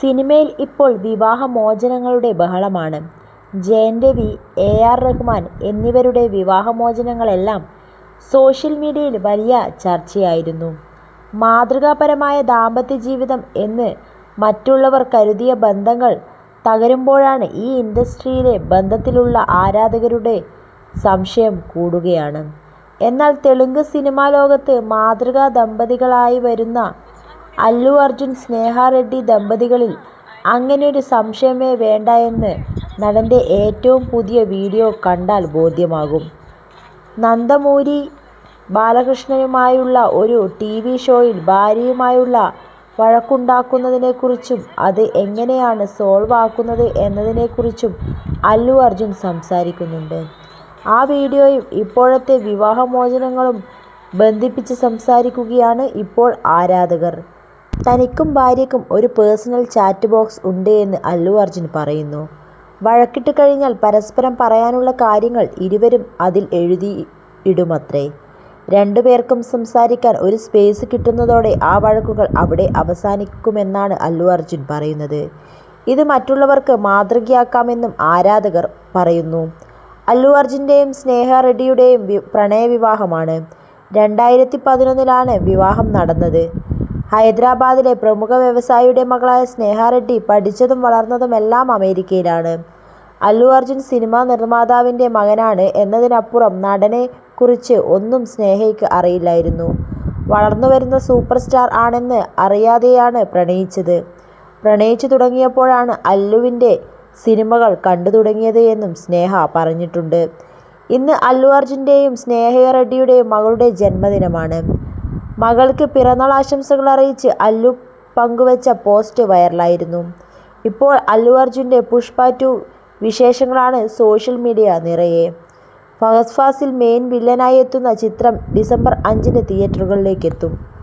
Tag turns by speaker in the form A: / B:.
A: സിനിമയിൽ ഇപ്പോൾ വിവാഹമോചനങ്ങളുടെ ബഹളമാണ്. ജയൻ രവി, എ. ആർ. റഹ്മാൻ എന്നിവരുടെ വിവാഹമോചനങ്ങളെല്ലാം സോഷ്യൽ മീഡിയയിൽ വലിയ ചർച്ചയായിരുന്നു. മാതൃകാപരമായ ദാമ്പത്യ ജീവിതം എന്ന് മറ്റുള്ളവർ കരുതിയ ബന്ധങ്ങൾ തകരുമ്പോഴാണ് ഈ ഇൻഡസ്ട്രിയിലെ ബന്ധത്തിലുള്ള ആരാധകരുടെ സംശയം കൂടുകയാണ്. എന്നാൽ തെലുങ്ക് സിനിമാ ലോകത്ത് മാതൃകാ ദമ്പതികളായി വരുന്ന അല്ലു അർജുൻ, സ്നേഹ റെഡ്ഡി ദമ്പതികളിൽ അങ്ങനെയൊരു സംശയമേ വേണ്ട എന്ന് നടന്റെ ഏറ്റവും പുതിയ വീഡിയോ കണ്ടാൽ ബോധ്യമാകും. നന്ദമൂരി ബാലകൃഷ്ണനുമായുള്ള ഒരു ടി വി ഷോയിൽ ഭാര്യയുമായുള്ള വഴക്കുണ്ടാക്കുന്നതിനെക്കുറിച്ചും അത് എങ്ങനെയാണ് സോൾവ് ആക്കുന്നത് എന്നതിനെക്കുറിച്ചും അല്ലു അർജുൻ സംസാരിക്കുന്നുണ്ട്. ആ വീഡിയോയും ഇപ്പോഴത്തെ വിവാഹമോചനങ്ങളും ബന്ധിപ്പിച്ച് സംസാരിക്കുകയാണ് ഇപ്പോൾ ആരാധകർ. തനിക്കും ഭാര്യയ്ക്കും ഒരു പേഴ്സണൽ ചാറ്റ് ബോക്സ് ഉണ്ട് എന്ന് അല്ലു അർജുൻ പറയുന്നു. വഴക്കിട്ട് കഴിഞ്ഞാൽ പരസ്പരം പറയാനുള്ള കാര്യങ്ങൾ ഇരുവരും അതിൽ എഴുതിയിടുമത്രേ. രണ്ടു പേർക്കും സംസാരിക്കാൻ ഒരു സ്പേസ് കിട്ടുന്നതോടെ ആ വഴക്കുകൾ അവിടെ അവസാനിക്കുമെന്നാണ് അല്ലു അർജുൻ പറയുന്നത്. ഇത് മറ്റുള്ളവർക്ക് മാതൃകയാക്കാമെന്നും ആരാധകർ പറയുന്നു. അല്ലു അർജുന്റെയും സ്നേഹ റെഡ്ഡിയുടെയും പ്രണയവിവാഹമാണ്. രണ്ടായിരത്തി പതിനൊന്നിലാണ് വിവാഹം നടന്നത്. ഹൈദരാബാദിലെ പ്രമുഖ വ്യവസായിയുടെ മകളായ സ്നേഹ റെഡ്ഡി പഠിച്ചതും വളർന്നതും എല്ലാം അമേരിക്കയിലാണ്. അല്ലു അർജുൻ സിനിമാ നിർമ്മാതാവിന്റെ മകനാണ് എന്നതിനപ്പുറം നടനെ കുറിച്ച് ഒന്നും സ്നേഹയ്ക്ക് അറിയില്ലായിരുന്നു. വളർന്നുവരുന്ന സൂപ്പർ സ്റ്റാർ ആണെന്ന് അറിയാതെയാണ് പ്രണയിച്ചത്. പ്രണയിച്ചു തുടങ്ങിയപ്പോഴാണ് അല്ലുവിന്റെ സിനിമകൾ കണ്ടു തുടങ്ങിയത് എന്നും സ്നേഹ പറഞ്ഞിട്ടുണ്ട്. ഇന്ന് അല്ലു അർജുന്റെയും സ്നേഹ റെഡ്ഡിയുടെയും മകളുടെ ജന്മദിനമാണ്. മകൾക്ക് പിറന്നാൾ ആശംസകൾ അറിയിച്ച് അല്ലു പങ്കുവച്ച പോസ്റ്റ് വൈറലായിരുന്നു. ഇപ്പോൾ അല്ലു അർജുന്റെ പുഷ്പ ടു വിശേഷങ്ങളാണ് സോഷ്യൽ മീഡിയ നിറയെ. ഫഹസ്ഫാസിൽ മെയിൻ വില്ലനായി എത്തുന്ന ചിത്രം ഡിസംബർ അഞ്ചിന് തിയേറ്ററുകളിലെത്തും.